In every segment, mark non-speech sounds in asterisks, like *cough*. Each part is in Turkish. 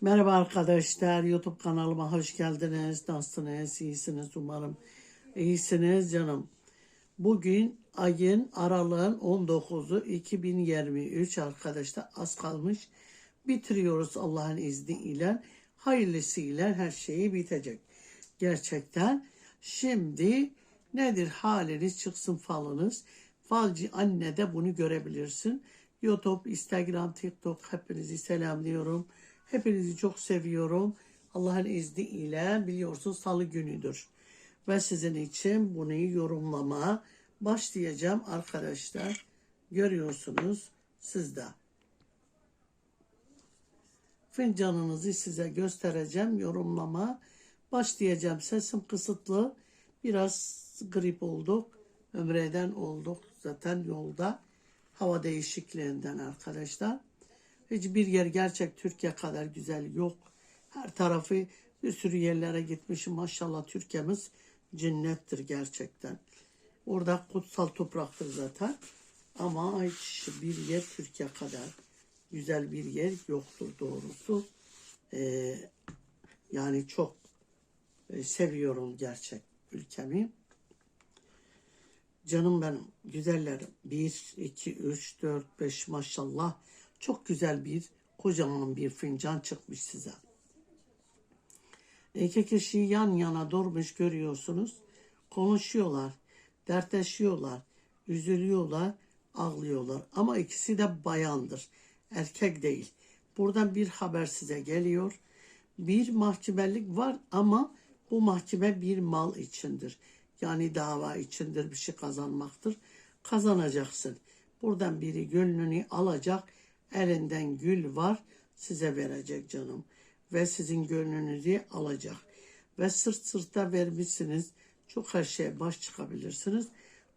Merhaba arkadaşlar, YouTube kanalıma hoş geldiniz. Nasılsınız? İyisiniz umarım. İyisiniz canım. Bugün ayın aralığın 19'u 2023 arkadaşlar az kalmış. Bitiriyoruz Allah'ın izniyle. Hayırlısıyla her şeyi bitecek. Gerçekten. Şimdi nedir haliniz çıksın falınız. Falcı anne de bunu görebilirsin. YouTube, Instagram, TikTok hepinizi selamlıyorum. Hepinizi çok seviyorum. Allah'ın izniyle biliyorsun salı günüdür. Ve sizin için bunu yorumlama başlayacağım arkadaşlar. Görüyorsunuz sizde. Fincanınızı size göstereceğim. Yorumlama başlayacağım. Sesim kısıtlı. Biraz grip olduk. Ömreden olduk. Zaten yolda. Hava değişikliğinden arkadaşlar. Hiçbir yer gerçek Türkiye kadar güzel yok. Her tarafı bir sürü yerlere gitmişim. Maşallah Türkiye'miz cennettir gerçekten. Orada kutsal topraktır zaten. Ama hiç bir yer Türkiye kadar güzel bir yer yoktur doğrusu. Ee, yani çok e, seviyorum gerçek ülkemi. Canım benim güzellerim. 1, 2, 3, 4, 5 maşallah. Çok güzel bir kocaman bir fincan çıkmış size. İki kişi yan yana durmuş görüyorsunuz. Konuşuyorlar, dertleşiyorlar, üzülüyorlar, ağlıyorlar. Ama ikisi de bayandır. Erkek değil. Buradan bir haber size geliyor. Bir mahkemelik var ama bu mahkeme bir mal içindir. Yani dava içindir bir şey kazanmaktır. Kazanacaksın. Buradan biri gönlünü alacak. Elinden gül var size verecek canım. Ve sizin gönlünüzü alacak. Ve sırt sırta vermişsiniz. Çok her şeye baş çıkabilirsiniz.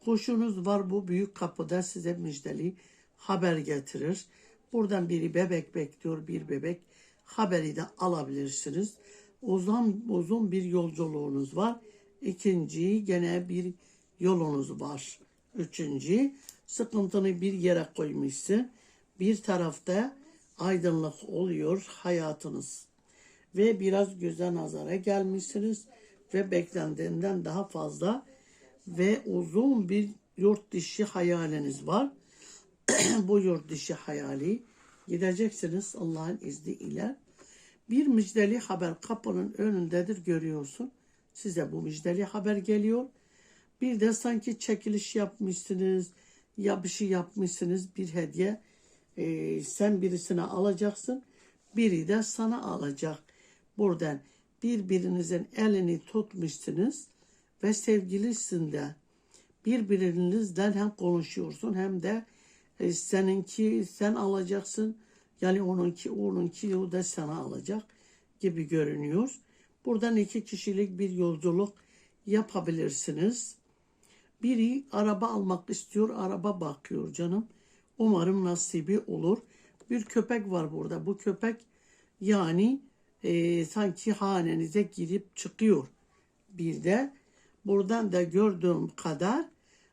Kuşunuz var bu büyük kapıda size müjdeli haber getirir. Buradan biri bebek bekliyor bir bebek. Haberi de alabilirsiniz. Uzun, uzun bir yolculuğunuz var. İkinci gene bir yolunuz var. Üçüncü sıkıntını bir yere koymuşsun. Bir tarafta aydınlık oluyor hayatınız. Ve biraz göze nazara gelmişsiniz ve beklendiğinden daha fazla ve uzun bir yurt dışı hayaliniz var. *clears throat* Bu yurt dışı hayali gideceksiniz Allah'ın izniyle. Bir müjdeli haber kapının önündedir görüyorsun. Size bu müjdeli haber geliyor. Bir de sanki çekiliş yapmışsınız ya bir şey yapmışsınız bir hediye. Ee, sen birisine alacaksın. Biri de sana alacak. Buradan birbirinizin elini tutmuşsunuz ve sevgilisin de birbirinizden hem konuşuyorsun hem de e, seninki sen alacaksın. Yani onunki onunki o da sana alacak gibi görünüyor. Buradan iki kişilik bir yolculuk yapabilirsiniz. Biri araba almak istiyor, araba bakıyor canım. Umarım nasibi olur. Bir köpek var burada. Bu köpek yani e, sanki hanenize girip çıkıyor. Bir de buradan da gördüğüm kadar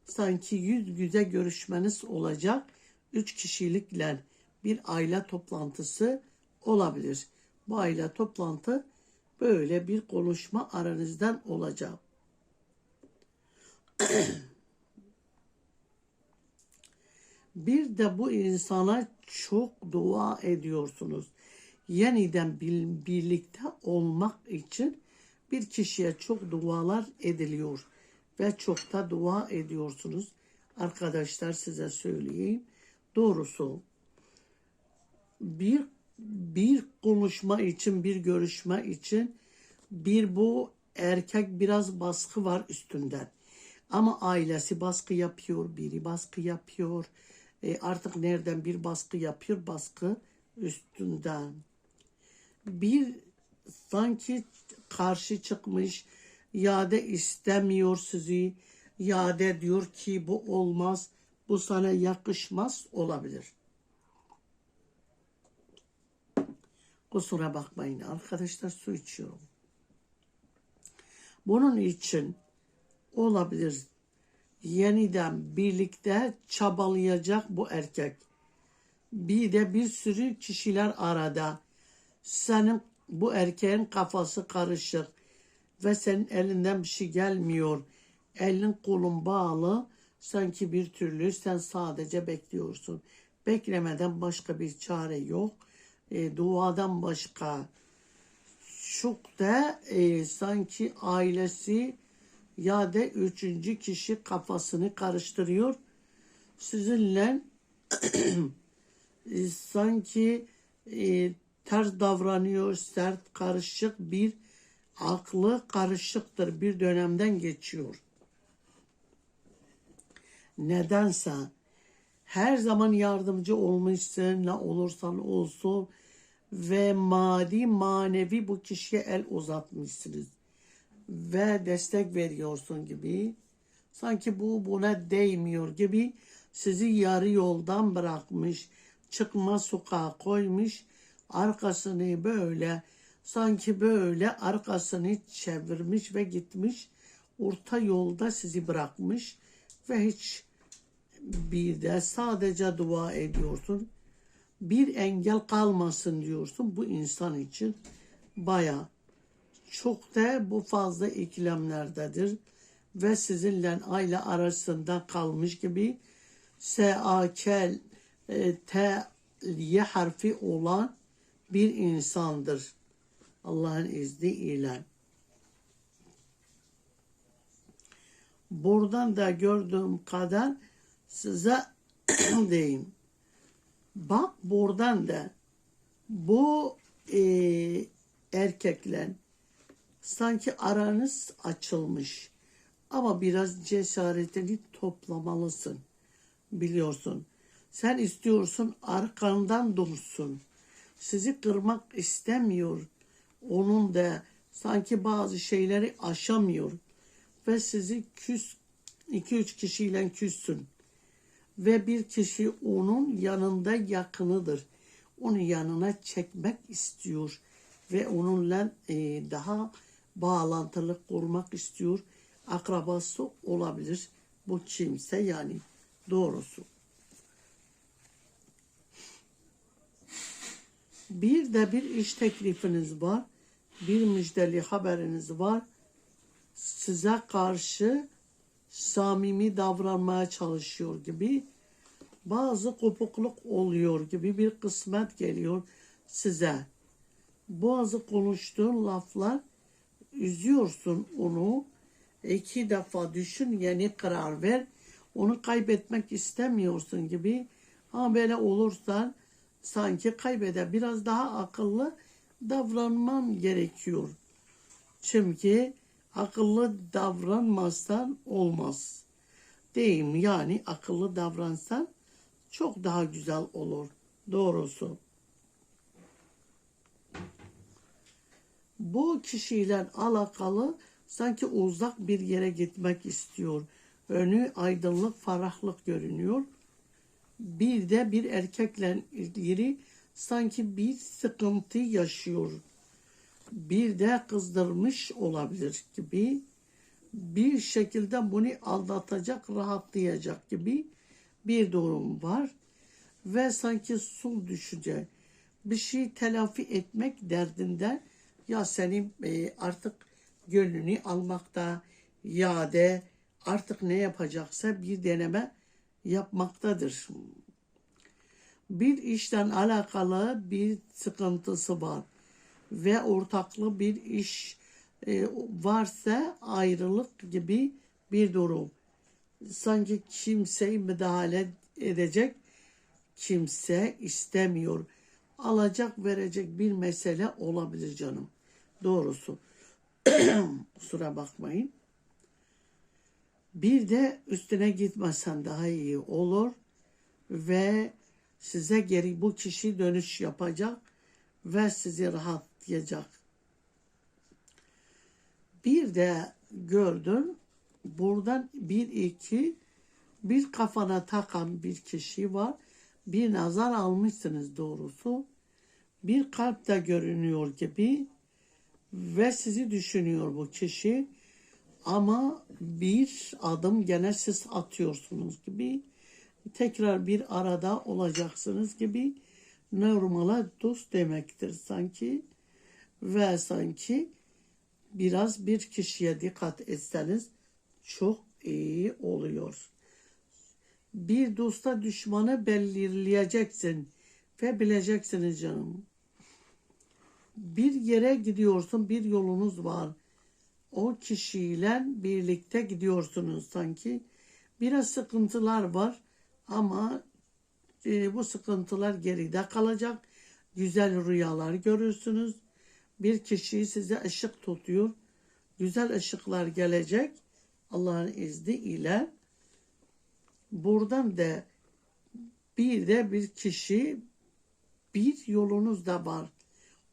sanki yüz yüze görüşmeniz olacak. Üç kişilikle bir aile toplantısı olabilir. Bu aile toplantı böyle bir konuşma aranızdan olacak. *clears throat* bir de bu insana çok dua ediyorsunuz. Yeniden birlikte olmak için bir kişiye çok dualar ediliyor ve çok da dua ediyorsunuz. Arkadaşlar size söyleyeyim. Doğrusu bir bir konuşma için, bir görüşme için bir bu erkek biraz baskı var üstünden. Ama ailesi baskı yapıyor, biri baskı yapıyor. E artık nereden bir baskı yapıyor? Baskı üstünden. Bir sanki karşı çıkmış, yade istemiyor sizi, yade diyor ki bu olmaz, bu sana yakışmaz olabilir. Kusura bakmayın arkadaşlar su içiyorum. Bunun için olabilir yeniden birlikte çabalayacak bu erkek. Bir de bir sürü kişiler arada. senin bu erkeğin kafası karışık ve senin elinden bir şey gelmiyor. Elin kolun bağlı. Sanki bir türlü sen sadece bekliyorsun. Beklemeden başka bir çare yok. E, duadan başka. Çok da e, sanki ailesi ya da üçüncü kişi kafasını karıştırıyor. Sizinle *clears throat* e, sanki e, ters davranıyor, sert, karışık bir aklı karışıktır bir dönemden geçiyor. Nedense her zaman yardımcı olmuşsun ne olursan olsun ve maddi manevi bu kişiye el uzatmışsınız ve destek veriyorsun gibi sanki bu buna değmiyor gibi sizi yarı yoldan bırakmış çıkma sokağa koymuş arkasını böyle sanki böyle arkasını çevirmiş ve gitmiş orta yolda sizi bırakmış ve hiç bir de sadece dua ediyorsun. Bir engel kalmasın diyorsun bu insan için baya çok da bu fazla ikilemlerdedir ve sizinle aile arasında kalmış gibi S-A-K e, T Y harfi olan bir insandır. Allah'ın izniyle. Buradan da gördüğüm kadar size *clears throat* diyeyim. Bak buradan da bu e, erkekler sanki aranız açılmış. Ama biraz cesaretini toplamalısın. Biliyorsun. Sen istiyorsun arkandan dursun. Sizi kırmak istemiyor. Onun da sanki bazı şeyleri aşamıyor. Ve sizi küs, iki üç kişiyle küssün. Ve bir kişi onun yanında yakınıdır. Onu yanına çekmek istiyor. Ve onunla e, daha bağlantılı kurmak istiyor. Akrabası olabilir bu kimse yani doğrusu. Bir de bir iş teklifiniz var. Bir müjdeli haberiniz var. Size karşı samimi davranmaya çalışıyor gibi bazı kopukluk oluyor gibi bir kısmet geliyor size. Bazı konuştuğun laflar üzüyorsun onu. İki defa düşün yeni karar ver. Onu kaybetmek istemiyorsun gibi. Ama böyle olursa sanki kaybeder. Biraz daha akıllı davranman gerekiyor. Çünkü akıllı davranmazsan olmaz. Değil? Yani akıllı davransan çok daha güzel olur. Doğrusu. Bu kişiyle alakalı sanki uzak bir yere gitmek istiyor. Önü aydınlık, ferahlık görünüyor. Bir de bir erkekle ilgili sanki bir sıkıntı yaşıyor. Bir de kızdırmış olabilir gibi bir şekilde bunu aldatacak, rahatlayacak gibi bir durum var. Ve sanki sul düşecek. Bir şey telafi etmek derdinde ya senin e, artık gönlünü almakta ya da artık ne yapacaksa bir deneme yapmaktadır. Bir işten alakalı bir sıkıntısı var ve ortaklı bir iş e, varsa ayrılık gibi bir durum. Sanki kimseyi müdahale edecek kimse istemiyor. Alacak verecek bir mesele olabilir canım. Doğrusu. *clears throat* Kusura bakmayın. Bir de üstüne gitmesen daha iyi olur ve size geri bu kişi dönüş yapacak ve sizi rahatlayacak. Bir de gördün buradan bir iki bir kafana takan bir kişi var. Bir nazar almışsınız doğrusu. Bir kalp de görünüyor gibi ve sizi düşünüyor bu kişi. Ama bir adım gene siz atıyorsunuz gibi tekrar bir arada olacaksınız gibi normala dost demektir sanki ve sanki biraz bir kişiye dikkat etseniz çok iyi oluyor. Bir dosta düşmanı belirleyeceksin ve bileceksiniz canım. Bir yere gidiyorsun, bir yolunuz var. O kişiyle birlikte gidiyorsunuz sanki. Biraz sıkıntılar var ama e, bu sıkıntılar geride kalacak. Güzel rüyalar görürsünüz. Bir kişi size ışık tutuyor. Güzel ışıklar gelecek. Allah'ın izniyle. Buradan da bir de bir kişi bir yolunuz da var.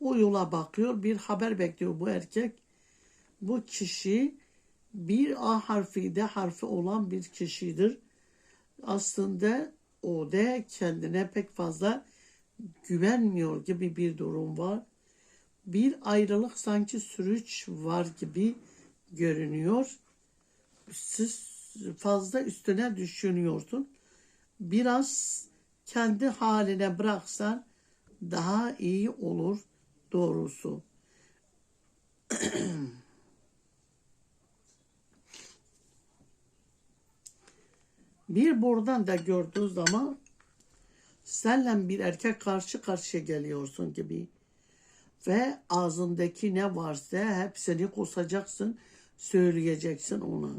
O yola bakıyor, bir haber bekliyor bu erkek. Bu kişi bir A harfi de harfi olan bir kişidir. Aslında o da kendine pek fazla güvenmiyor gibi bir durum var. Bir ayrılık sanki sürüç var gibi görünüyor. Siz fazla üstüne düşünüyorsun. Biraz kendi haline bıraksan daha iyi olur doğrusu. *clears throat* bir buradan da gördüğü zaman senle bir erkek karşı karşıya geliyorsun gibi. Ve ağzındaki ne varsa hepsini kusacaksın, söyleyeceksin ona.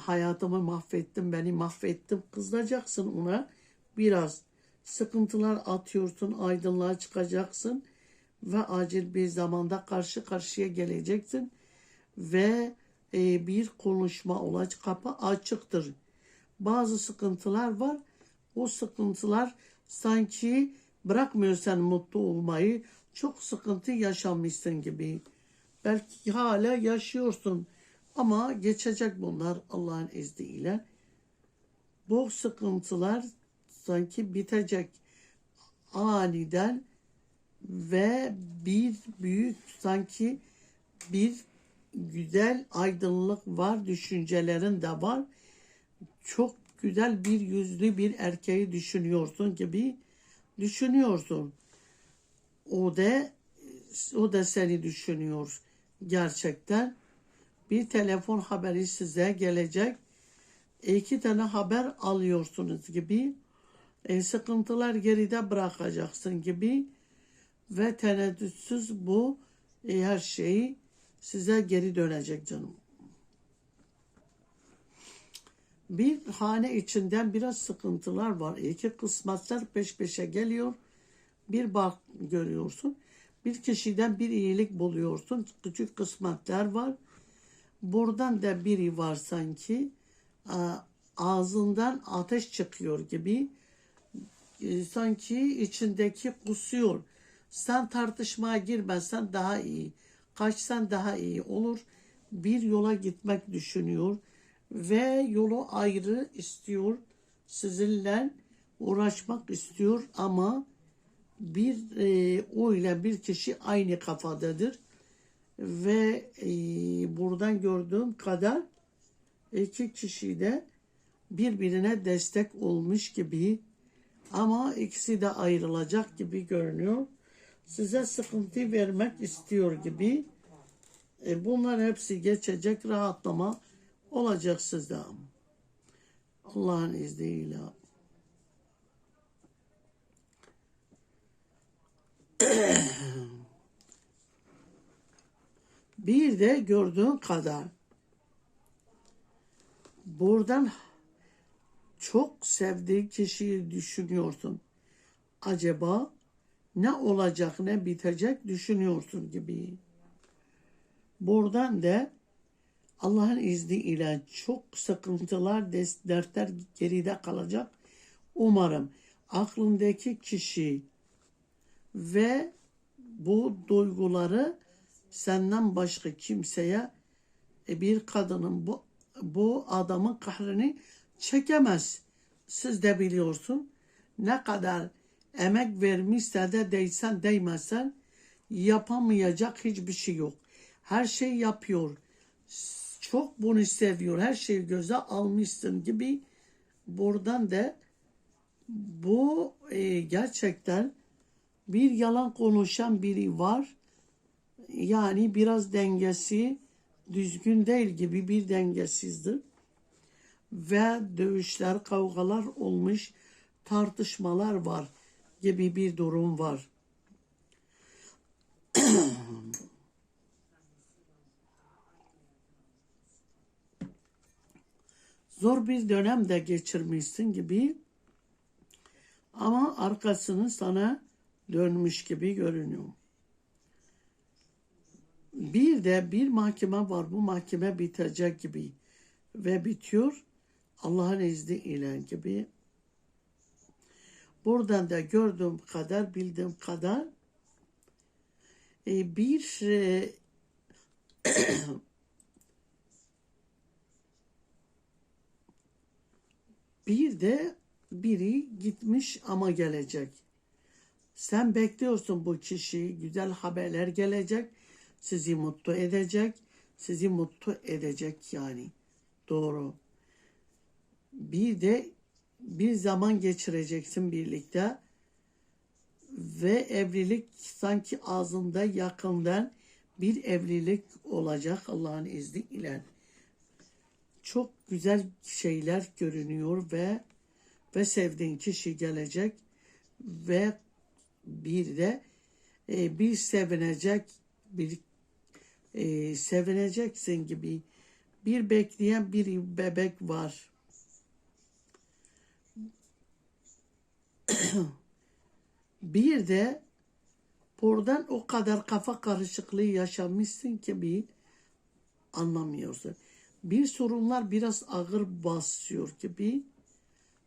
Hayatımı mahvettim, beni mahvettim, kızacaksın ona. Biraz sıkıntılar atıyorsun, aydınlığa çıkacaksın ve acil bir zamanda karşı karşıya geleceksin ve e, bir konuşma olacak. Kapı açıktır. Bazı sıkıntılar var. O sıkıntılar sanki bırakmıyor sen mutlu olmayı. Çok sıkıntı yaşamışsın gibi. Belki hala yaşıyorsun ama geçecek bunlar Allah'ın izniyle. Bu sıkıntılar sanki bitecek aniden ve bir büyük sanki bir güzel aydınlık var, düşüncelerin de var. Çok güzel bir yüzlü bir erkeği düşünüyorsun gibi düşünüyorsun. O da o da seni düşünüyor gerçekten. Bir telefon haberi size gelecek. İki tane haber alıyorsunuz gibi. E, sıkıntılar geride bırakacaksın gibi ve tereddütsüz bu e, her şeyi size geri dönecek canım. Bir hane içinden biraz sıkıntılar var. İki kısmetler peş peşe geliyor. Bir bak görüyorsun. Bir kişiden bir iyilik buluyorsun. Küçük kısmetler var. Buradan da biri var sanki. Ağzından ateş çıkıyor gibi. E, sanki içindeki kusuyor. Sen tartışmaya girmezsen daha iyi. Kaçsan daha iyi olur. Bir yola gitmek düşünüyor ve yolu ayrı istiyor. Sizinle uğraşmak istiyor ama bir e, o ile bir kişi aynı kafadadır ve e, buradan gördüğüm kadar iki kişi de birbirine destek olmuş gibi ama ikisi de ayrılacak gibi görünüyor. Size sıkıntı vermek istiyor gibi. E, bunlar hepsi geçecek rahatlama olacak sizde. Allah'ın izniyle. *clears throat* Bir de gördüğün kadar buradan çok sevdiğin kişiyi düşünüyorsun. Acaba ne olacak ne bitecek düşünüyorsun gibi. Buradan da Allah'ın izniyle çok sıkıntılar, dertler geride kalacak. Umarım aklındaki kişi ve bu duyguları senden başka kimseye e, bir kadının bu bu adamın kahrini çekemez. Siz de biliyorsun ne kadar emek vermişse de değsen değmezsen yapamayacak hiçbir şey yok. Her şey yapıyor. Çok bunu seviyor. Her şeyi göze almışsın gibi buradan da bu e, gerçekten Bir yalan konuşan biri var. Yani biraz dengesi düzgün değil gibi bir dengesizdir. Ve dövüşler, kavgalar olmuş, tartışmalar var gibi bir durum var. *clears throat* Zor bir dönem de geçirmişsin gibi ama arkasını sana dönmüş gibi görünüyor. Bir de bir mahkeme var. Bu mahkeme bitecek gibi ve bitiyor. Allah'ın izniyle gibi. Buradan da gördüğüm kadar, bildiğim kadar e, bir e, *clears throat* bir de biri gitmiş ama gelecek. Sen bekliyorsun bu kişi, güzel haberler gelecek, sizi mutlu edecek, sizi mutlu edecek yani. Doğru. Bir de bir zaman geçireceksin birlikte ve evlilik sanki ağzında yakından bir evlilik olacak Allah'ın izniyle. Çok güzel şeyler görünüyor ve ve sevdiğin kişi gelecek ve bir de e, bir sevinecek bir e, sevineceksin gibi bir bekleyen bir bebek var. *clears throat* bir de buradan o kadar kafa karışıklığı yaşamışsın ki bir anlamıyorsun. Bir sorunlar biraz ağır basıyor gibi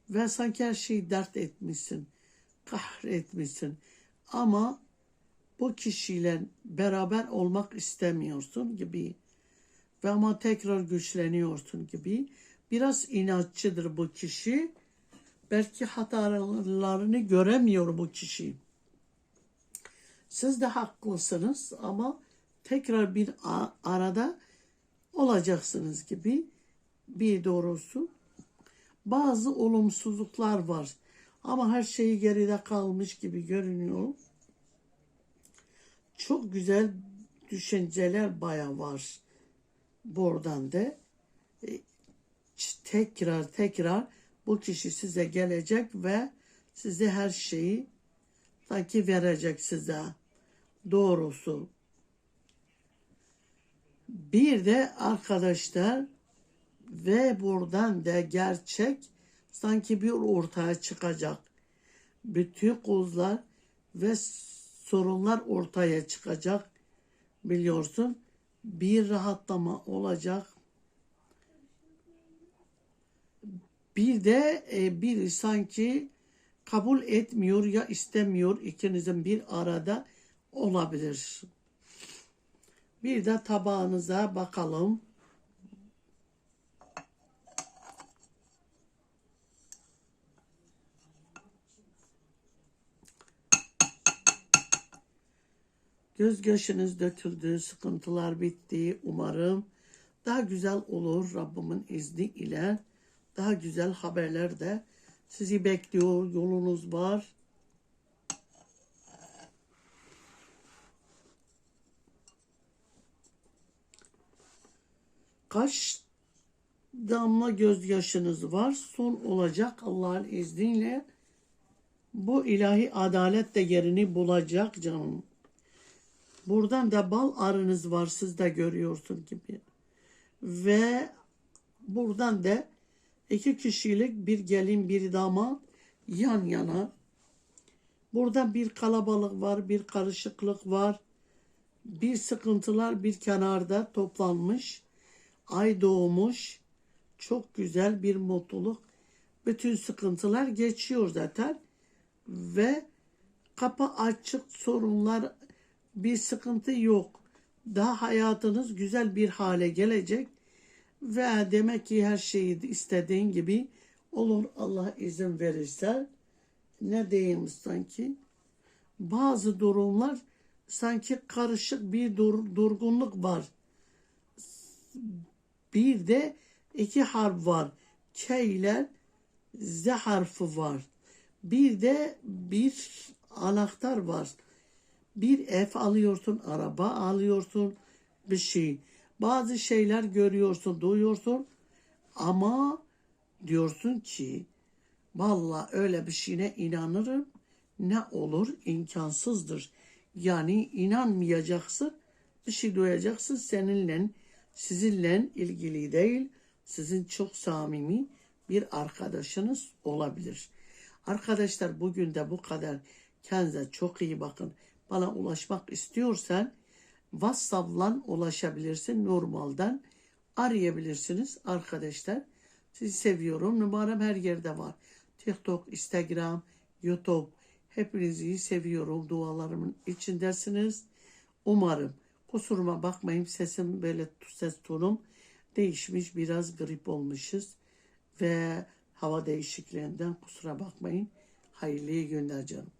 ve sanki her şeyi dert etmişsin, kahretmişsin. Ama bu kişiyle beraber olmak istemiyorsun gibi ve ama tekrar güçleniyorsun gibi. Biraz inatçıdır bu kişi. Belki hatalarını göremiyor bu kişi. Siz de haklısınız ama tekrar bir arada olacaksınız gibi bir doğrusu. Bazı olumsuzluklar var ama her şeyi geride kalmış gibi görünüyor. Çok güzel düşünceler baya var buradan da. E, tekrar tekrar bu kişi size gelecek ve size her şeyi sanki verecek size. Doğrusu. Bir de arkadaşlar ve buradan da gerçek sanki bir ortaya çıkacak. Bütün kozlar ve sorunlar ortaya çıkacak. Biliyorsun bir rahatlama olacak. Bir de e, biri sanki kabul etmiyor ya istemiyor ikinizin bir arada olabilir. Bir de tabağınıza bakalım. Göz yaşınız döküldü, sıkıntılar bitti. Umarım daha güzel olur Rabbimin izni ile. Daha güzel haberler de sizi bekliyor. Yolunuz var. Kaç damla gözyaşınız var? Son olacak Allah'ın izniyle. Bu ilahi adalet de yerini bulacak canım. Buradan da bal arınız var siz de görüyorsun gibi. Ve buradan da iki kişilik bir gelin bir damat yan yana. Burada bir kalabalık var, bir karışıklık var. Bir sıkıntılar bir kenarda toplanmış. Ay doğmuş. Çok güzel bir mutluluk. Bütün sıkıntılar geçiyor zaten. Ve kapı açık sorunlar bir sıkıntı yok. Daha hayatınız güzel bir hale gelecek ve demek ki her şeyi istediğin gibi olur Allah izin verirse. Ne diyeyim sanki? Bazı durumlar sanki karışık bir dur, durgunluk var. Bir de iki harf var. K ile Z harfi var. Bir de bir anahtar var. Bir ev alıyorsun, araba alıyorsun, bir şey. Bazı şeyler görüyorsun, duyuyorsun ama diyorsun ki Vallahi öyle bir şeyine inanırım. Ne olur imkansızdır. Yani inanmayacaksın. Bir şey duyacaksın seninle, sizinle ilgili değil. Sizin çok samimi bir arkadaşınız olabilir. Arkadaşlar bugün de bu kadar. Kendinize çok iyi bakın. Bana ulaşmak istiyorsan WhatsApp'la ulaşabilirsin normalden. Arayabilirsiniz arkadaşlar. Sizi seviyorum. Numaram her yerde var. TikTok, Instagram, YouTube. Hepinizi seviyorum. Dualarımın içindesiniz. Umarım kusuruma bakmayın. Sesim böyle ses tonum değişmiş. Biraz grip olmuşuz. Ve hava değişikliğinden kusura bakmayın. Hayırlı günler canım.